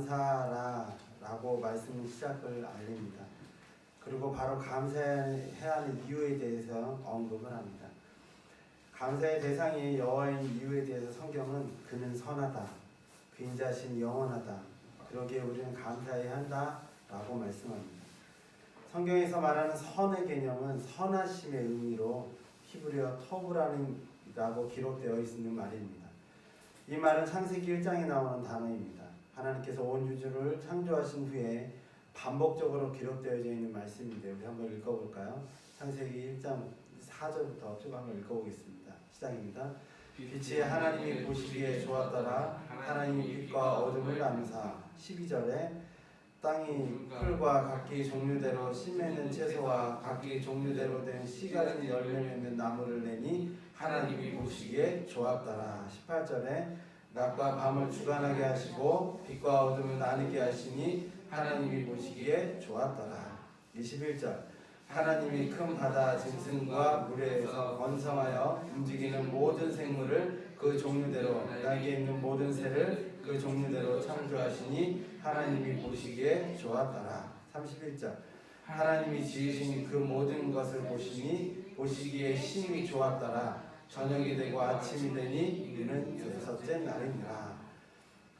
감사라라고 말씀 시작을 알립니다. 그리고 바로 감사해야 하는 이유에 대해서 언급을 합니다. 감사의 대상이 여호와인 이유에 대해서 성경은 그는 선하다, 그 인자신 영원하다. 그러기에 우리는 감사해야 한다라고 말씀합니다. 성경에서 말하는 선의 개념은 선하심의 의미로 히브리어 터브라는 라고 기록되어 있는 말입니다. 이 말은 창세기 1장에 나오는 단어입니다. 하나님께서 온宇宙를 창조하신 후에 반복적으로 기록되어져 있는 말씀인데 우리 한번 읽어볼까요? 창세기 1장 4절부터 쭉 한번 읽어보겠습니다. 시작입니다. 빛이 하나님이 보시기에 좋았더라 하나님이 빛과 어둠을 나누사 12절에 땅이 풀과 각기 종류대로 씨 맺는 채소와 각기 종류대로 된 씨 가진 열매 맺는 나무를 내니 하나님이 보시기에 좋았더라 18절에 낮과 밤을 주관하게 하시고 빛과 어둠을 나누게 하시니 하나님이 보시기에 좋았더라. 21절. 하나님이 큰 바다 짐승과 물에서 번성하여 움직이는 모든 생물을 그 종류대로 날개 있는 모든 새를 그 종류대로 창조하시니 하나님이 보시기에 좋았더라. 31절. 하나님이 지으신 그 모든 것을 보시니 보시기에 심히 좋았더라 저녁이 되고 아침이 되니 이는 여섯째 날이니라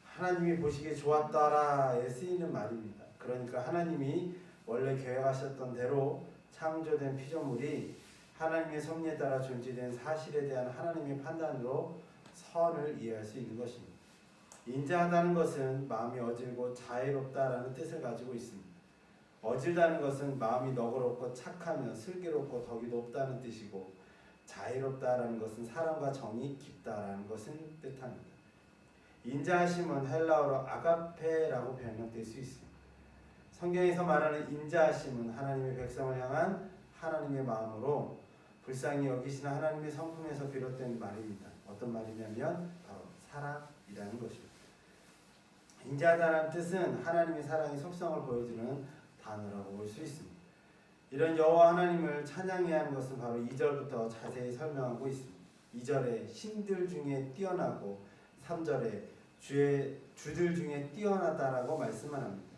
하나님이 보시기에 좋았더라에 쓰이는 말입니다 그러니까 하나님이 원래 계획하셨던 대로 창조된 피조물이 하나님의 섭리에 따라 존재된 사실에 대한 하나님의 판단으로 선을 이해할 수 있는 것입니다. 인자하다는 것은 마음이 어질고 자애롭다라는 뜻을 가지고 있습니다. 어질다는 것은 마음이 너그럽고 착하며 슬기롭고 덕이 높다는 뜻이고 자애롭다라는 것은 사랑과 정이 깊다라는 것을 뜻합니다. 인자하심은 헬라어로 아가페라고 변형될 수 있습니다. 성경에서 말하는 인자하심은 하나님의 백성을 향한 하나님의 마음으로 불쌍히 여기시는 하나님의 성품에서 비롯된 말입니다. 어떤 말이냐면 바로 사랑이라는 것입니다. 인자하다는 뜻은 하나님의 사랑의 속성을 보여주는 단어라고 볼 수 있습니다. 이런 여호와 하나님을 찬양해야 하는 것은 바로 2절부터 자세히 설명하고 있습니다. 2절에 신들 중에 뛰어나고 3절에 주의 주들 중에 뛰어나다라고 말씀을 합니다.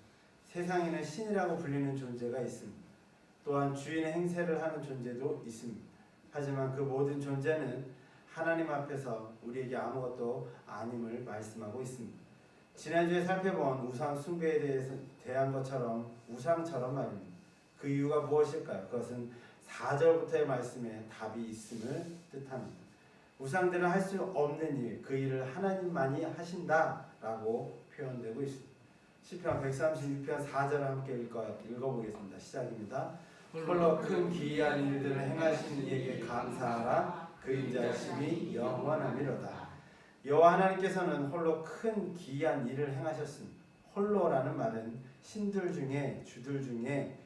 세상에는 신이라고 불리는 존재가 있습니다. 또한 주인의 행세를 하는 존재도 있습니다. 하지만 그 모든 존재는 하나님 앞에서 우리에게 아무것도 아님을 말씀하고 있습니다. 지난주에 살펴본 우상 숭배에 대해서 대한 것처럼 우상처럼 말입니다. 그 이유가 무엇일까요? 그것은 4절부터의 말씀에 답이 있음을 뜻합니다. 우상들은 할 수 없는 일, 그 일을 하나님만이 하신다라고 표현되고 있습니다. 시편 136편 4절을 함께 읽어, 읽어보겠습니다. 시작입니다. 홀로 큰 기이한 일들을 행하신 이에게 감사하라 그 인자심이 영원하미로다. 여호와 하나님께서는 홀로 큰 기이한 일을 행하셨습니다. 홀로라는 말은 신들 중에 주들 중에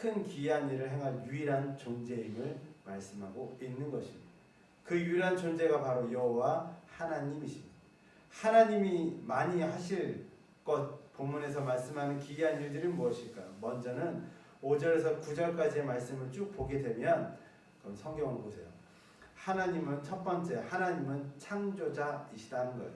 큰 기이한 일을 행할 유일한 존재임을 말씀하고 있는 것입니다. 그 유일한 존재가 바로 여호와 하나님이십니다. 하나님이 많이 하실 것 본문에서 말씀하는 기이한 일들이 무엇일까요? 먼저는 5절에서 9절까지의 말씀을 쭉 보게 되면 그럼 성경을 보세요. 하나님은 첫 번째 하나님은 창조자이시다는 거예요.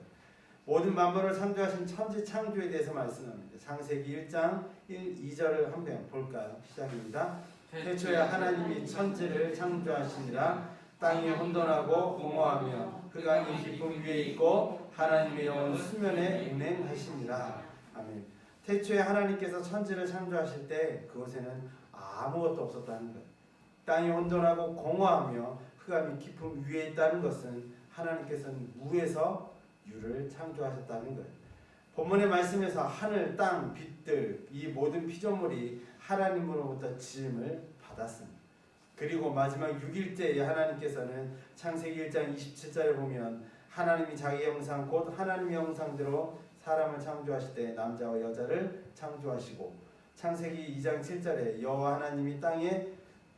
모든 만물을 창조하신 천지 창조에 대해서 말씀합니다. 창세기 1장 1, 2절을 한번 볼까요? 시작입니다. 태초에 하나님이 천지를 창조하시니라 땅이 혼돈하고 공허하며 흑암이 깊음 위에 있고 하나님의 영은 수면에 운행하시니라. 아멘. 태초에 하나님께서 천지를 창조하실 때 그곳에는 아무것도 없었다는 것. 땅이 혼돈하고 공허하며 흑암이 깊음 위에 있다는 것은 하나님께서는 무에서 유를 창조하셨다는 거예요. 본문의 말씀에서 하늘, 땅, 빛들 이 모든 피조물이 하나님으로부터 지음을 받았습니다. 그리고 마지막 6일째에 하나님께서는 창세기 1장 27절에 보면 하나님이 자기 형상 곧 하나님의 형상대로 사람을 창조하실 때 남자와 여자를 창조하시고 창세기 2장 7절에 여호와 하나님이 땅에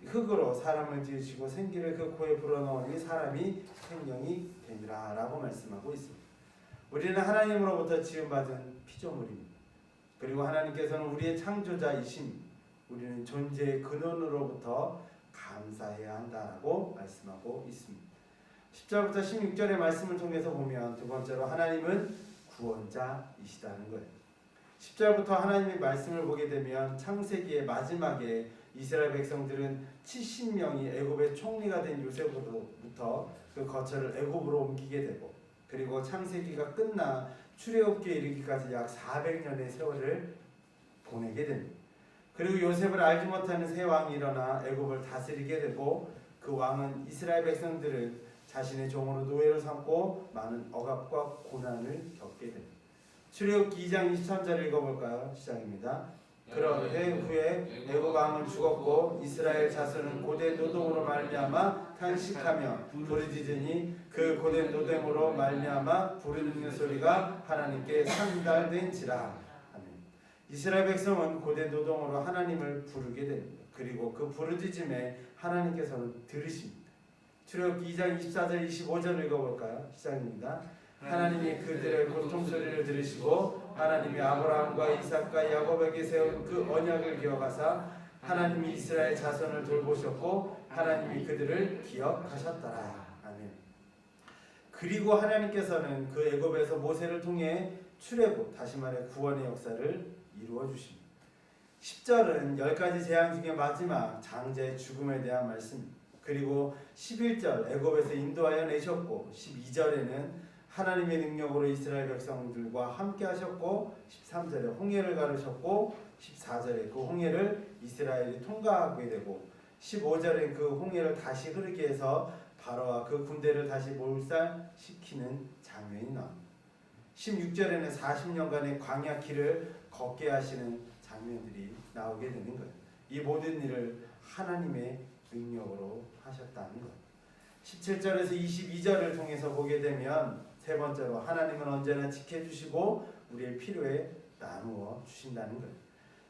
흙으로 사람을 지으시고 생기를 그 코에 불어넣으니 사람이 생명이 되니라라고 말씀하고 있습니다. 우리는 하나님으로부터 지음받은 피조물입니다. 그리고 하나님께서는 우리의 창조자이신 우리는 존재의 근원으로부터 감사해야 한다라고 말씀하고 있습니다. 10절부터 16절의 말씀을 통해서 보면 두 번째로 하나님은 구원자이시다는 거예요. 10절부터 하나님의 말씀을 보게 되면 창세기의 마지막에 이스라엘 백성들은 70명이 애굽의 총리가 된 요셉으로부터 그 거처를 애굽으로 옮기게 되고 그리고 창세기가 끝나 출애굽기에 이르기까지 약 400년의 세월을 보내게 됩니다. 그리고 요셉을 알지 못하는 새 왕이 일어나 애굽을 다스리게 되고 그 왕은 이스라엘 백성들을 자신의 종으로 노예로 삼고 많은 억압과 고난을 겪게 됩니다. 출애굽기 2장 23절 읽어볼까요? 시작입니다. 그런 해 후에 애굽 왕은 죽었고 이스라엘 자손은 고된 노동으로 말미암아 탄식하며 부르짖으니 그 고된 노동으로 말미암아 부르짖는 소리가 하나님께 상달된지라 아멘. 이스라엘 백성은 고된 노동으로 하나님을 부르게 됩니다. 그리고 그 부르짖음에 하나님께서는 들으십니다. 출애굽기 2장 24절 25절 읽어볼까요? 시작입니다. 하나님이 그들의 고통 소리를 들으시고 하나님이 아브라함과 이삭과 야곱에게 세운 그 언약을 기억하사 하나님이 이스라엘 자손을 돌보셨고 하나님이 그들을 기억하셨더라. 아멘. 그리고 하나님께서는 그 애굽에서 모세를 통해 출애굽 다시 말해 구원의 역사를 이루어 주십니다. 10절은 열 가지 재앙 중에 마지막 장자의 죽음에 대한 말씀. 그리고 11절 애굽에서 인도하여 내셨고 12절에는 하나님의 능력으로 이스라엘 백성들과 함께 하셨고 13절에 홍해를 가르셨고 14절에 그 홍해를 이스라엘이 통과하게 되고 15절에 그 홍해를 다시 흐르게 해서 바로와 그 군대를 다시 몰살시키는 장면이 나옵니다. 16절에는 40년간의 광야 길을 걷게 하시는 장면들이 나오게 되는 거예요. 이 모든 일을 하나님의 능력으로 하셨다는 것. 17절에서 22절을 통해서 보게 되면 세 번째로 하나님은 언제나 지켜주시고 우리의 필요에 나누어 주신다는 거예요.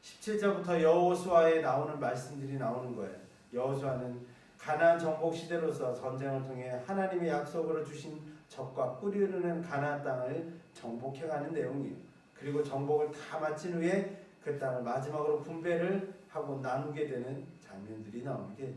17절부터 여호수아에 나오는 말씀들이 나오는 거예요. 여호수아는 가나안 정복 시대로서 전쟁을 통해 하나님의 약속으로 주신 적과 뿌리 흐르는 가나안 땅을 정복해 가는 내용이에요. 그리고 정복을 다 마친 후에 그 땅을 마지막으로 분배를 하고 나누게 되는 장면들이 나오게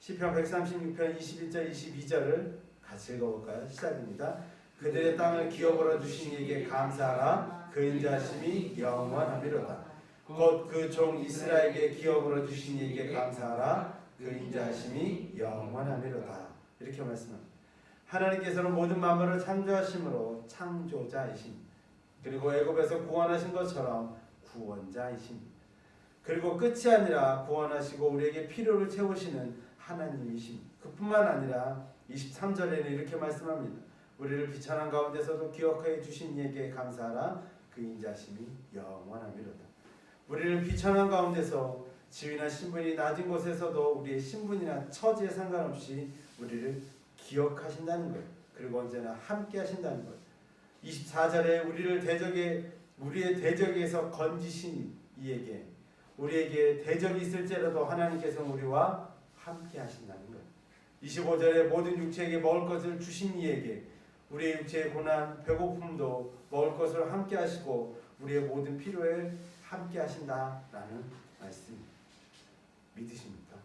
시편 136편 21절 22절을 같이 읽어볼까요? 시작입니다. 그들의 땅을 기업으로 주신 이에게 감사하라 그 인자심이 영원하미로다. 곧 그 종 이스라엘에게 기업으로 주신 이에게 감사하라 그 인자심이 영원하미로다. 이렇게 말씀합니다. 하나님께서는 모든 만물을 창조하심으로 창조자이신 그리고 애굽에서 구원하신 것처럼 구원자이신 그리고 끝이 아니라 구원하시고 우리에게 필요를 채우시는 하나님이신 그뿐만 아니라 23절에는 이렇게 말씀합니다. 우리를 비천한 가운데서도 기억하여 주신 이에게 감사하라. 그 인자심이 영원하미로다. 우리를 비천한 가운데서 지위나 신분이 낮은 곳에서도 우리의 신분이나 처지에 상관없이 우리를 기억하신다는 것 그리고 언제나 함께 하신다는 것. 24절에 우리를 대적에 우리의 대적에서 건지신 이에게 우리에게 대적이 있을지라도 하나님께서 우리와 함께 하신다는 것. 25절에 모든 육체에게 먹을 것을 주신 이에게 우리의 육체의 고난, 배고픔도 먹을 것을 함께 하시고 우리의 모든 필요에 함께 하신다라는 말씀 믿으십니까?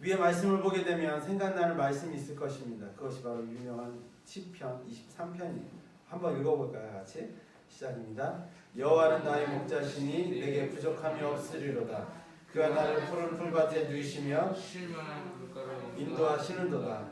위에 말씀을 보게 되면 생각나는 말씀이 있을 것입니다. 그것이 바로 유명한 시편 23편이에요. 한번 읽어볼까요, 같이? 시작입니다. 여호와는 나의 목자시니 내게 부족함이 없으리로다. 그가 나를 푸른 풀밭에 누이시며 인도하시는도다.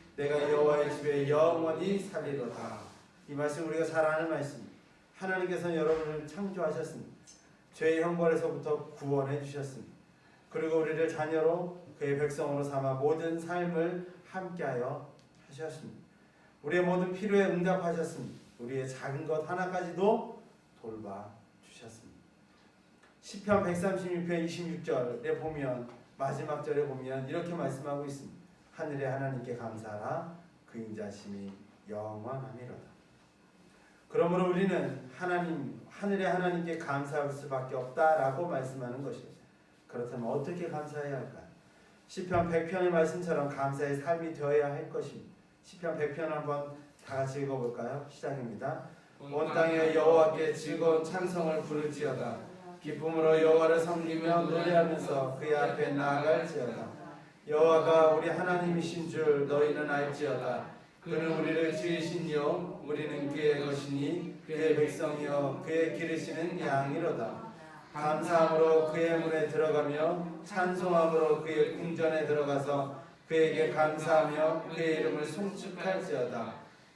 내가 여호와의 집에 영원히 살리로다. 이 말씀 우리가 잘 아는 말씀. 하나님께서 여러분을 창조하셨습니다. 죄의 형벌에서부터 구원해 주셨습니다. 그리고 우리를 자녀로 그의 백성으로 삼아 모든 삶을 함께하여 하셨습니다. 우리의 모든 필요에 응답하셨습니다. 우리의 작은 것 하나까지도 돌봐 주셨습니다. 시편 136편 26절에 보면 마지막 절에 보면 이렇게 말씀하고 있습니다. 하늘의 하나님께 감사하라 그 인자심이 영원하미로다. 그러므로 우리는 하나님 하늘의 하나님께 감사할 수밖에 없다라고 말씀하는 것입니다. 그렇다면 어떻게 감사해야 할까? 시편 100편의 말씀처럼 감사의 삶이 되어야 할 것입니다. 시편 100편 한번 다 같이 읽어볼까요? 시작입니다. 온 땅에 여호와께 즐거운 찬송을 부를지어다. 기쁨으로 여호와를 섬기며 노래하면서 그의 앞에 나아갈지어다. 여호와가 우리 하나님이신 줄 너희는 알지어다. 그는 우리를 지으신 여 우리는 그의 것이니 그의 백성이여 그의 기르시는 양이로다. 감사함으로 그의 문에 들어가며 찬송함으로 그의 궁전에 들어가서 그에게 감사하며 그의 이름을 송축할지어다.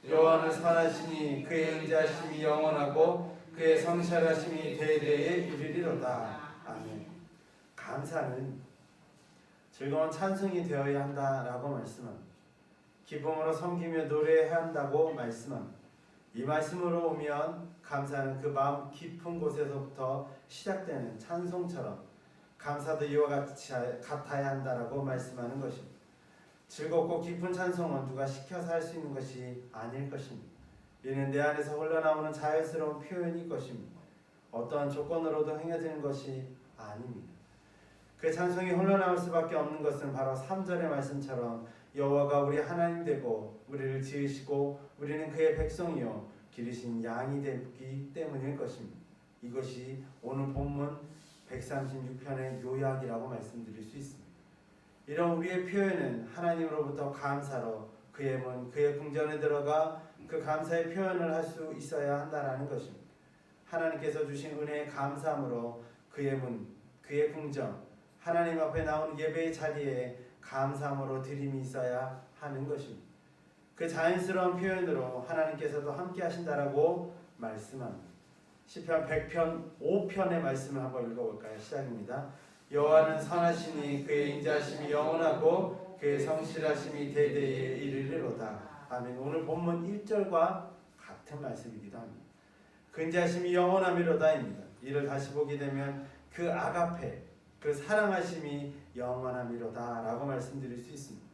여호와는 선하시니 그의 인자심이 영원하고 그의 성실하심이 대대에 이르리로다. 아멘. 감사는 즐거운 찬송이 되어야 한다라고 말씀합니다. 기쁨으로 섬기며 노래해야 한다고 말씀합니다. 이 말씀으로 오면 감사는 그 마음 깊은 곳에서부터 시작되는 찬송처럼 감사도 이와 같이 같아야 한다라고 말씀하는 것입니다. 즐겁고 깊은 찬송은 누가 시켜서 할 수 있는 것이 아닐 것입니다. 이는 내 안에서 흘러나오는 자연스러운 표현일 것입니다. 어떠한 조건으로도 행해지는 것이 아닙니다. 그 찬송이 흘러나올 수밖에 없는 것은 바로 3절의 말씀처럼 여호와가 우리 하나님 되고 우리를 지으시고 우리는 그의 백성이요 기르신 양이 되기 때문일 것입니다. 이것이 오늘 본문 136편의 요약이라고 말씀드릴 수 있습니다. 이런 우리의 표현은 하나님으로부터 감사로 그의 문, 그의 궁전에 들어가 그 감사의 표현을 할 수 있어야 한다라는 것입니다. 하나님께서 주신 은혜에 감사함으로 그의 문, 그의 궁전, 하나님 앞에 나오는 예배의 자리에 감사함으로 드림이 있어야 하는 것입니다. 그 자연스러운 표현으로 하나님께서도 함께 하신다라고 말씀합니다. 시편 100편 5편의 말씀을 한번 읽어볼까요? 시작입니다. 여호와는 선하시니 그의 인자심이 영원하고 그의 성실하심이 대대에 이르리로다. 아멘. 오늘 본문 1절과 같은 말씀이기도 합니다. 그 인자심이 영원함이로다입니다. 이를 다시 보게 되면 그 아가페, 그 사랑하심이 영원함이로다라고 말씀드릴 수 있습니다.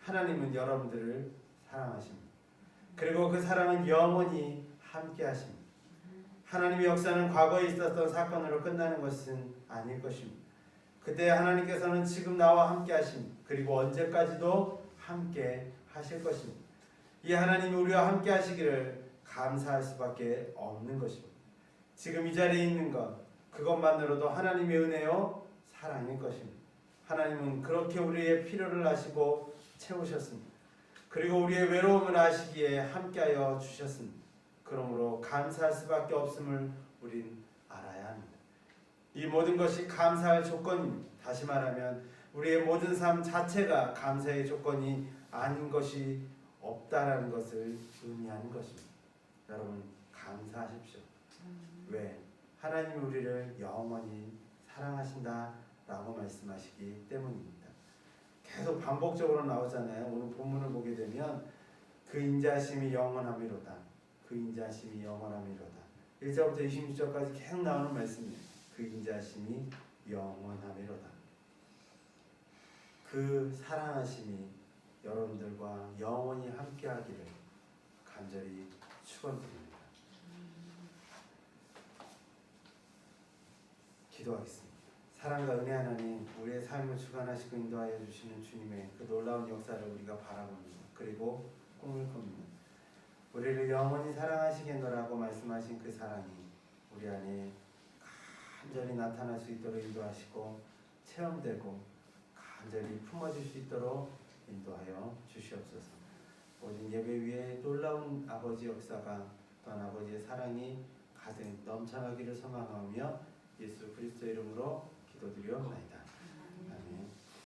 하나님은 여러분들을 사랑하십니다. 그리고 그 사랑은 영원히 함께 하십니다. 하나님의 역사는 과거에 있었던 사건으로 끝나는 것은 아닐 것입니다. 그때 하나님께서는 지금 나와 함께 하십니다. 그리고 언제까지도 함께 하실 것입니다. 이 하나님이 우리와 함께 하시기를 감사할 수밖에 없는 것입니다. 지금 이 자리에 있는 것, 그것만으로도 하나님의 은혜요, 사랑일 것입니다. 하나님은 그렇게 우리의 필요를 아시고 채우셨습니다. 그리고 우리의 외로움을 아시기에 함께하여 주셨습니다. 그러므로 감사할 수밖에 없음을 우린 알아야 합니다. 이 모든 것이 감사할 조건입니다. 다시 말하면 우리의 모든 삶 자체가 감사의 조건이 아닌 것이 없다라는 것을 의미하는 것입니다. 여러분 감사하십시오. 왜? 하나님 우리를 영원히 사랑하신다 라고 말씀하시기 때문입니다. 계속 반복적으로 나오잖아요. 오늘 본문을 보게 되면 그 인자심이 영원함이로다. 그 인자심이 영원함이로다. 1절부터 26절까지 계속 나오는 말씀이에요. 그 인자심이 영원함이로다. 그 사랑하심이 여러분들과 영원히 함께하기를 간절히 축원드립니다. 기도하겠습니다. 사랑과 은혜 하나님, 우리의 삶을 주관하시고 인도하여 주시는 주님의 그 놀라운 역사를 우리가 바라봅니다. 그리고 꿈을 꿉니다. 우리를 영원히 사랑하시겠노라고 말씀하신 그 사랑이 우리 안에 간절히 나타날 수 있도록 인도하시고 체험되고 간절히 품어질 수 있도록 인도하여 주시옵소서. 모든 예배 위에 놀라운 아버지 역사가 또한 아버지의 사랑이 가득 넘쳐나기를 소망하며 예수 그리스도 이름으로 기도드리옵나이다.